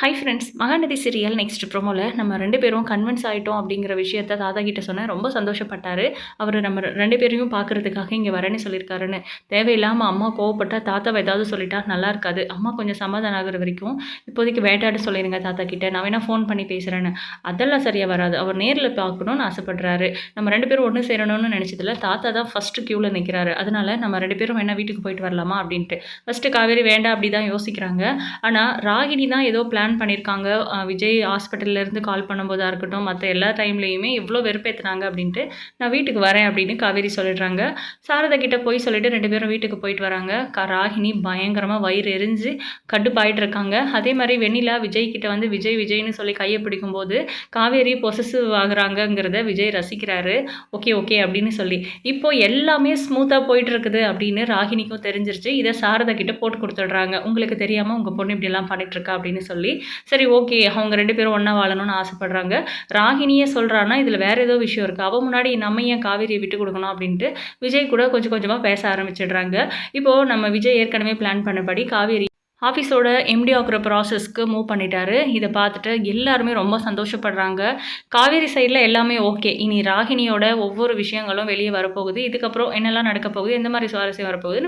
Hi friends Mahanadi serial next ப்ரோமோவில் நம்ம ரெண்டு பேரும் கன்வின்ஸ் ஆகிட்டோம் அப்படிங்கிற விஷயத்த தாத்தா கிட்ட சொன்னேன். ரொம்ப சந்தோஷப்பட்டார். அவர் நம்ம ரெண்டு பேரையும் பார்க்கறதுக்காக இங்கே வரேன்னு சொல்லியிருக்காருன்னு. தேவையில்லாமல் அம்மா கோவப்பட்டால் தாத்தாவை ஏதாவது சொல்லிட்டா நல்லா இருக்காது. அம்மா கொஞ்சம் சமாதானம் ஆகுற வரைக்கும் இப்போதைக்கு வேட்டாட சொல்லிடுங்க தாத்தா கிட்ட. நான் வேணால் ஃபோன் பண்ணி பேசுகிறேன்னு அதெல்லாம் சரியாக வராது. அவர் நேரில் பார்க்கணும்னு ஆசைப்படுறாரு. நம்ம ரெண்டு பேரும் ஒன்று சேரணும்னு நினச்சதில்ல தாத்தா தான் ஃபஸ்ட்டு க்யூவில் நிற்கிறாரு அதனால் நம்ம ரெண்டு பேரும் வேணால் வீட்டுக்கு போயிட்டு வரலாமா அப்படின்ட்டு. ஃபஸ்ட்டு காவேரி வேண்டாம் அப்படி தான் யோசிக்கிறாங்க. ஆனால் ராகினி தான் ஏதோ பிளான் பண்ணியிருக்காங்க விஜய் ஹாஸ்பிட்டல்லேருந்து கால் பண்ணும்போதாக இருக்கட்டும் மற்ற எல்லா டைம்லேயுமே எவ்வளோ வெறுப்பேற்றுனாங்க அப்படின்ட்டு நான் வீட்டுக்கு வரேன் அப்படின்னு காவேரி சொல்லிடுறாங்க. சாரதா கிட்டே போய் சொல்லிட்டு ரெண்டு பேரும் வீட்டுக்கு போயிட்டு வராங்க. க ராகினி பயங்கரமாக வயிறு எரிஞ்சு கட்டுப்பாயிட்டு இருக்காங்க. அதே மாதிரி வெண்ணிலா விஜய் கிட்ட வந்து விஜய் விஜய்னு சொல்லி கையை பிடிக்கும்போது காவேரி பொசசிவ் ஆகுறாங்கங்கிறத விஜய் ரசிக்கிறாரு. ஓகே ஓகே அப்படின்னு சொல்லி. இப்போ எல்லாமே ஸ்மூத்தாக போயிட்டு இருக்குது அப்படின்னு ராகினிக்கும் தெரிஞ்சிருச்சு. இதை சாரதா கிட்ட போட்டு கொடுத்துட்றாங்க. உங்களுக்கு தெரியாமல் உங்கள் பொண்ணு இப்படிலாம் பண்ணிட்டு இருக்கா அப்படின்னு சொல்லி சரி ஓகே அவங்க ரெண்டு பேரும் ஒன்றா வாழணும்னு ஆசைப்படுறாங்க. ராகினியே சொல்கிறான்னா இதில் வேற ஏதோ விஷயம் இருக்குது அவள் முன்னாடி நம்ம ஏன் காவேரியை விட்டு கொடுக்கணும் அப்படின்ட்டு விஜய் கூட கொஞ்சம் கொஞ்சமாக பேச ஆரம்பிச்சிடுறாங்க. இப்போது நம்ம விஜய் ஏற்கனவே பிளான் பண்ணபடி காவேரி ஆஃபீஸோட எம்டி ஆக்குற ப்ராசஸ்க்கு மூவ் பண்ணிட்டாரு. இதை பார்த்துட்டு எல்லாருமே ரொம்ப சந்தோஷப்படுறாங்க. காவேரி சைடில் எல்லாமே ஓகே இனி ராகினியோட ஒவ்வொரு விஷயங்களும் வெளியே வரப்போகுது. இதுக்கப்புறம் என்னெல்லாம் நடக்க போகுது? எந்த மாதிரி சுவாரஸ்யம் வரப்போகுதுன்னு